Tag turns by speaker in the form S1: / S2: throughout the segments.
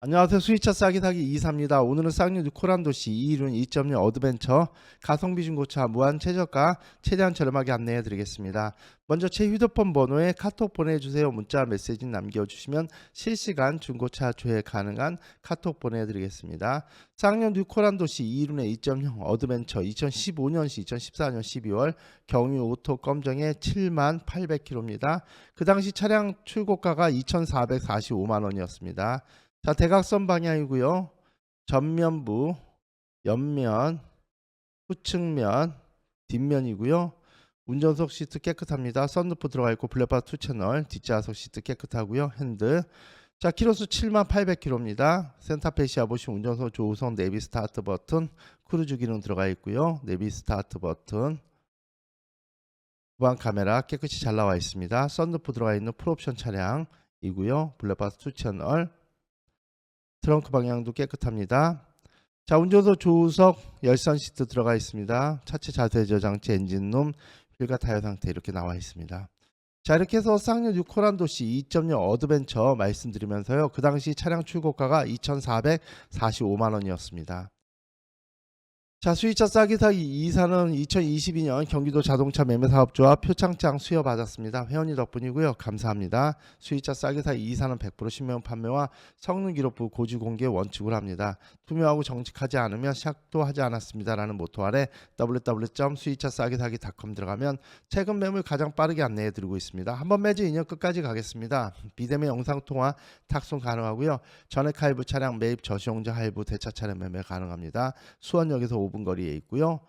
S1: 안녕하세요. 수위차 싸기 사기 이사입니다. 오늘은 쌍류 뉴코란 도시 2일은 2.0 어드벤처 가성비 중고차 무한 최저가 최대한 저렴하게 안내해 드리겠습니다. 먼저 제 휴대폰 번호에 카톡 보내주세요. 문자 메시지 남겨주시면 실시간 중고차 조회 가능한 카톡 보내드리겠습니다. 쌍년 뉴코란 도시 2일운의 2.0 어드벤처 2015년시 2014년 12월 경유 오토 검정에 7만 800km입니다. 그 당시 차량 출고가가 2,445만 원이었습니다. 자, 대각선 방향이고요. 전면부, 옆면, 후측면, 뒷면이고요. 운전석 시트 깨끗합니다. 썬루프 들어가 있고 블랙바 투 채널, 뒷좌석 시트 깨끗하고요. 핸들. 자, 키로수 7만 800km입니다. 센터페시아 보시면 운전석 조우석 내비 스타트 버튼, 크루즈 기능 들어가 있고요. 내비 스타트 버튼. 후방 카메라 깨끗이 잘 나와 있습니다. 썬루프 들어가 있는 풀옵션 차량이고요. 블랙바 투 채널. 트렁크 방향도 깨끗합니다. 자, 운전석 조우석 열선 시트 들어가 있습니다. 차체 자세 저장치 엔진룸 휠과 타이어 상태 이렇게 나와 있습니다. 자, 이렇게 해서 쌍용 6코란 도시 2.0 어드벤처 말씀드리면서요. 그 당시 차량 출고가가 2,445만 원이었습니다. 자, 수입차 싸기 사기 이사는 2022년 경기도 자동차 매매사업조합 표창장 수여받았습니다. 회원님 덕분이고요. 감사합니다. 수입차 싸기 사기 이사는 100% 신명 판매와 성능 기록부 고지 공개 원칙으로 합니다. 투명하고 정직하지 않으면 시작도 하지 않았습니다라는 모토 아래 www.수입차 싸기 사기.com 들어가면 최근 매물 가장 빠르게 안내해 드리고 있습니다. 한번 매주 2년 끝까지 가겠습니다. 비대면 영상 통화 탁송 가능하고요. 전액 할부 차량 매입 저시용자 할부 대차 차량 매매 가능합니다. 수원역에서 5분 거리에 있고요.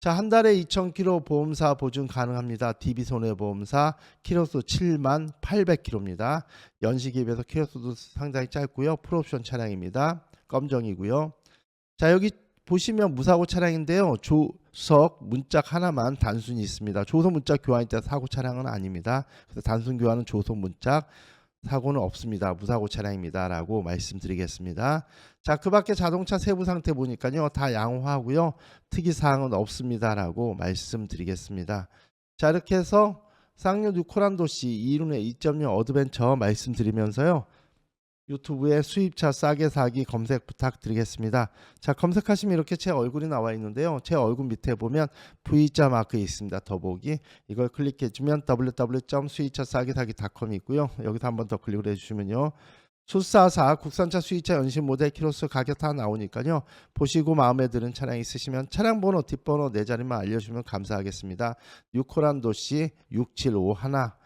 S1: 자, 한 달에 2,000km 보험사 보증 가능합니다. DB 손해보험사 키로수 7만 800km입니다. 연식에 비해서 키로수도 상당히 짧고요. 풀옵션 차량입니다. 검정이고요. 자, 여기 보시면 무사고 차량인데요. 조석 문짝 하나만 단순히 있습니다. 조석 문짝 교환이 때 사고 차량은 아닙니다. 그래서 단순 교환은 조석 문짝 사고는 없습니다. 무사고 차량입니다라고 말씀드리겠습니다. 자, 그 밖에 자동차 세부 상태 보니까요. 다 양호하고요. 특이 사항은 없습니다라고 말씀드리겠습니다. 자, 이렇게 해서 쌍용 뉴코란 도시 2륜의 2.0 어드벤처 말씀드리면서요. 유튜브에 수입차 싸게 사기 검색 부탁드리겠습니다. 자, 검색하시면 이렇게 제 얼굴이 나와 있는데요. 제 얼굴 밑에 보면 V자 마크 있습니다. 더보기. 이걸 클릭해 주면 www.수입차 싸게 사기.com이 있고요. 여기서 한번 더 클릭을 해 주시면요. 수사사 국산차 수입차 연식 모델 키로수 가격 다 나오니까요. 보시고 마음에 드는 차량 있으시면 차량 번호 뒷번호 네 자리만 알려주면 감사하겠습니다. 유코란 도시 6751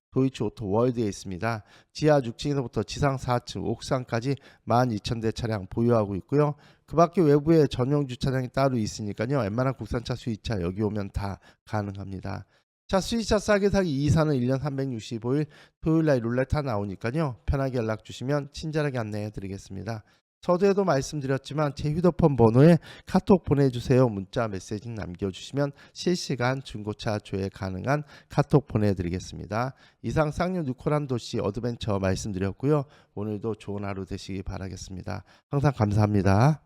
S1: 도이치 오토 월드에 있습니다. 지하 6층에서부터 지상 4층, 옥상까지 12,000대 차량 보유하고 있고요. 그 밖에 외부에 전용 주차장이 따로 있으니까요. 웬만한 국산차 수입차 여기 오면 다 가능합니다. 자 수입차 싸게 사기 이사는 1년 365일 토요일 날 룰렛 타 나오니까요. 편하게 연락 주시면 친절하게 안내해 드리겠습니다. 서두에도 말씀드렸지만 제 휴대폰 번호에 카톡 보내주세요. 문자 메시지 남겨주시면 실시간 중고차 조회 가능한 카톡 보내드리겠습니다. 이상 쌍용 뉴코란 도시 어드벤처 말씀드렸고요. 오늘도 좋은 하루 되시기 바라겠습니다. 항상 감사합니다.